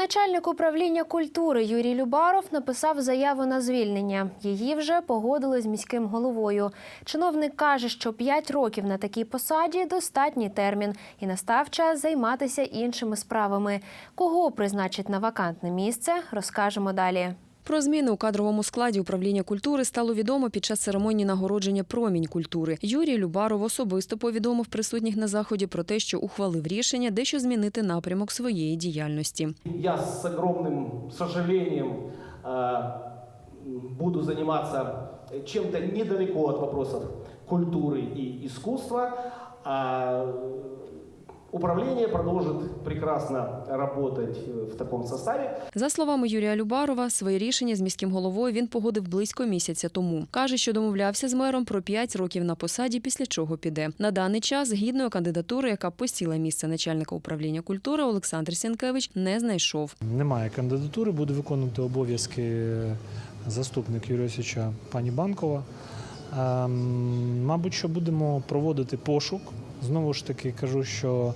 Начальник управління культури Юрій Любаров написав заяву на звільнення. Її вже погодили з міським головою. Чиновник каже, що 5 років на такій посаді достатній термін, і настав час займатися іншими справами. Кого призначить на вакантне місце, розкажемо далі. Про зміни у кадровому складі управління культури стало відомо під час церемонії нагородження промінь культури. Юрій Любаров особисто повідомив присутніх на заході про те, що ухвалив рішення дещо змінити напрямок своєї діяльності. Я с огромным сожалением э, буду заниматься чем-то недалеко от вопросов культуры и искусства. а управление продолжит прекрасно работать в таком составе. За словами Юрія Любарова, своє рішення з міським головою він погодив близько місяця тому. Каже, що домовлявся з мером про 5 років на посаді, після чого піде. На даний час гідної кандидатури, яка посіла місце начальника управління культури, Олександр Сінкевич не знайшов. Немає кандидатури, буде виконувати обов'язки заступник Юрія Січа пані Банкова. Ем, Мабуть, що будемо проводити пошук. Знову ж таки кажу, що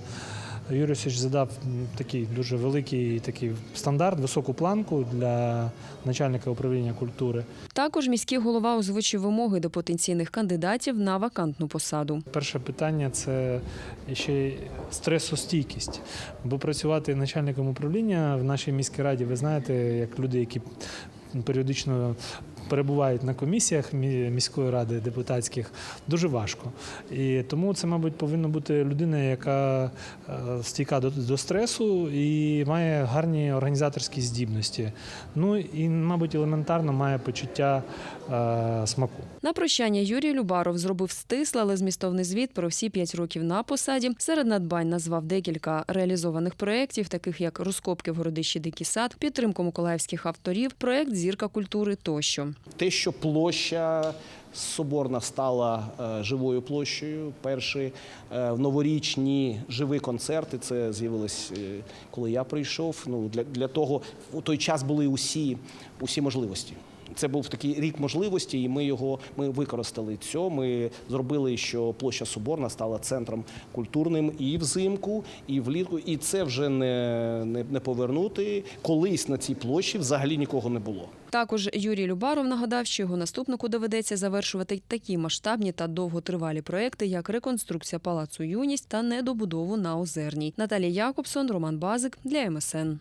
Юрій Січ задав такий дуже великий такий стандарт, високу планку для начальника управління культури. Також міський голова озвучив вимоги до потенційних кандидатів на вакантну посаду. Перше питання це ще стресостійкість. Бо працювати начальником управління в нашій міській раді, ви знаєте, як люди, які періодично перебувають на комісіях мі- міської ради депутатських, дуже важко. І тому це, мабуть, повинна бути людина, яка е, стійка до, стресу і має гарні організаторські здібності. Ну і, мабуть, елементарно має почуття е, смаку. На прощання Юрій Любаров зробив стислий, але змістовний звіт про всі п'ять років на посаді. Серед надбань назвав декілька реалізованих проєктів, таких як розкопки в городищі Дикий сад, підтримку миколаївських авторів, проєкт Зірка культури тощо. Те, що площа Соборна стала е, живою площею. Перші е, новорічні живі концерти. Це з'явилось, е, коли я прийшов. Ну для, для того у той час були усі, усі можливості. Це був такий рік можливості, і ми його ми використали цього. Ми зробили, що площа Соборна стала центром культурним і взимку, і влітку. І це вже не, не, не повернути. Колись на цій площі взагалі нікого не було. Також Юрій Любаров нагадав, що його наступнику доведеться завершувати такі масштабні та довготривалі проекти, як реконструкція палацу Юність та недобудову на Озерній. Наталія Якобсон, Роман Базик для МСН.